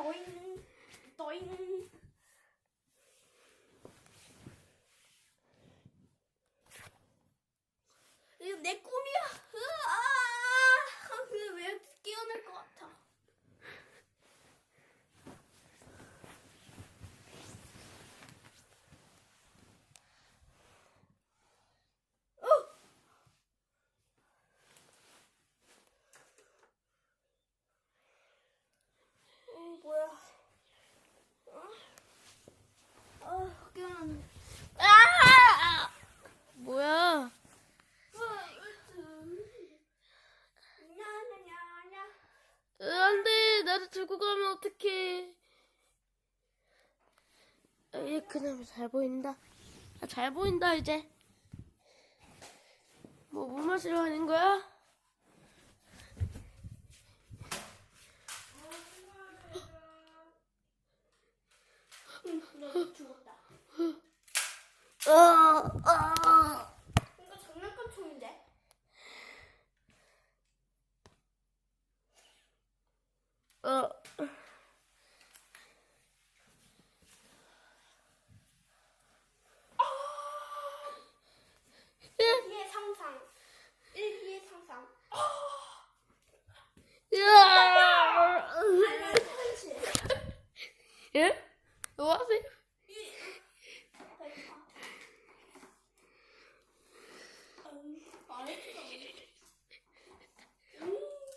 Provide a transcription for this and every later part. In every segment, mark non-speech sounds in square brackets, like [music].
抖音抖音。 아, 얘 그나마 잘 보인다. 아, 잘 보인다, 이제. 뭐, 물 마시러 하는 거야? 너 죽었다. 어, 어. 이거 장난감 총인데? 어. 일기의 상상. 일기의 상상. 으아! 할머니 현실. 예? 뭐 하세요?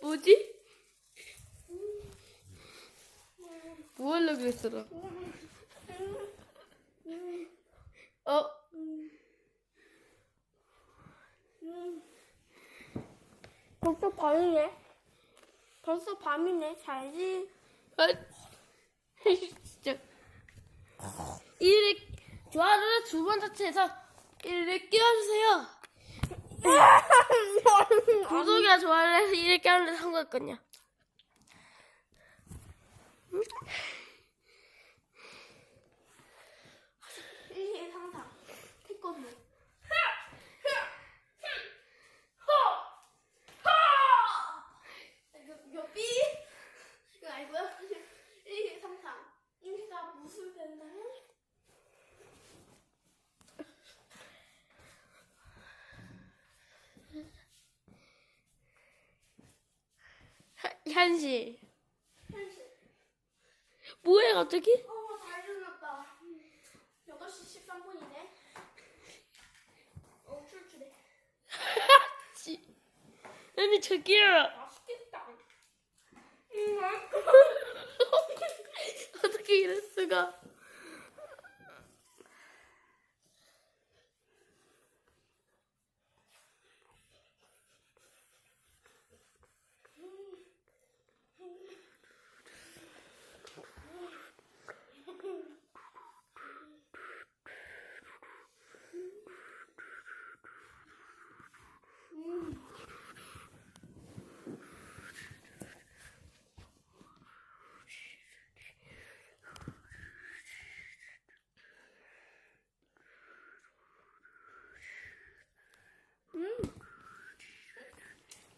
뭐지? 뭐 하려고 그랬어, 너? 어? 벌써 밤이네. 벌써 밤이네. 잘지. 아, 진짜. 이를 좋아요를 두 번 터치해서 이를 끼워주세요. 구독이나 좋아요를 해서 이를 끼우는데 성공했거든요. 일기의 상상. 태권도. 이거 이거 삐. 이거 알고요? 일기의 상상. 일기가 무슨 된다면? 현실. 현실. 뭐해, 갑자기? 어, 잘 일어났다. 8시 13분이네. 어, 출출해. [laughs] 씨. 아니, 저기요. 맛있겠다. 음, [laughs] 어떻게 이럴 수가.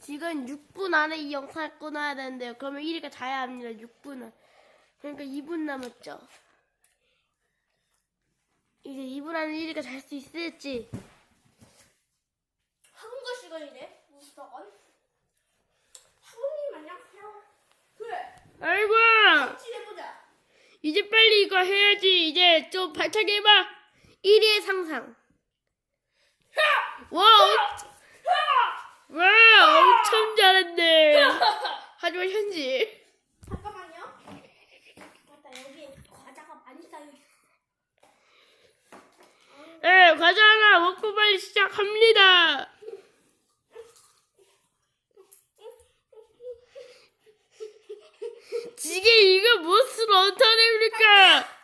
지금 6분 안에 이 영상을 끊어야 되는데요. 그러면 1위가 자야 합니다. 6분은. 그러니까 2분 남았죠. 이제 2분 안에 1위가 잘 수 있을지. 학원가 시간이네. 무슨 학원? 학원이 마냥. 그래. 아이고! 칠해보자. 이제 빨리 이거 해야지. 이제 좀 발차게 해봐. 1위의 상상. 와, 엄- 와, 엄청 잘했네. 하지만 현지. 잠깐만요. 맞다 여기 과자가 많이 쌓여 있어. 예, 과자 하나 먹고 빨리 시작합니다. 지게 이거 무슨 원탄입니까?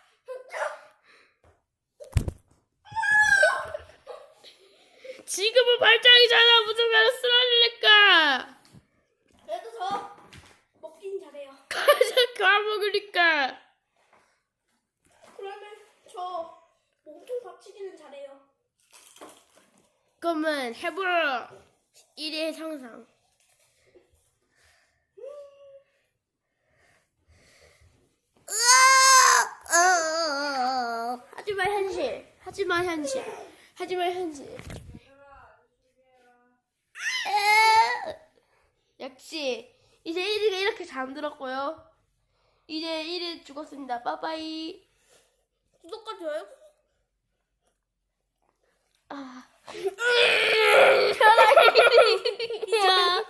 지금은 발장이잖아. 무슨 말을 쓰라니까. 그래도 저 먹긴 잘해요. 가자 까먹으니까. 그러면 저 몸통 받치기는 잘해요. 그러면 해보라. 1의 상상. 하지만 현실. 하지만 현실. 하지만 현실. 역시 이제 1위가 이렇게 잠들었고요. 이제 1위 죽었습니다. 빠빠이. 구독과 좋아요. 아. [laughs] [laughs] yeah.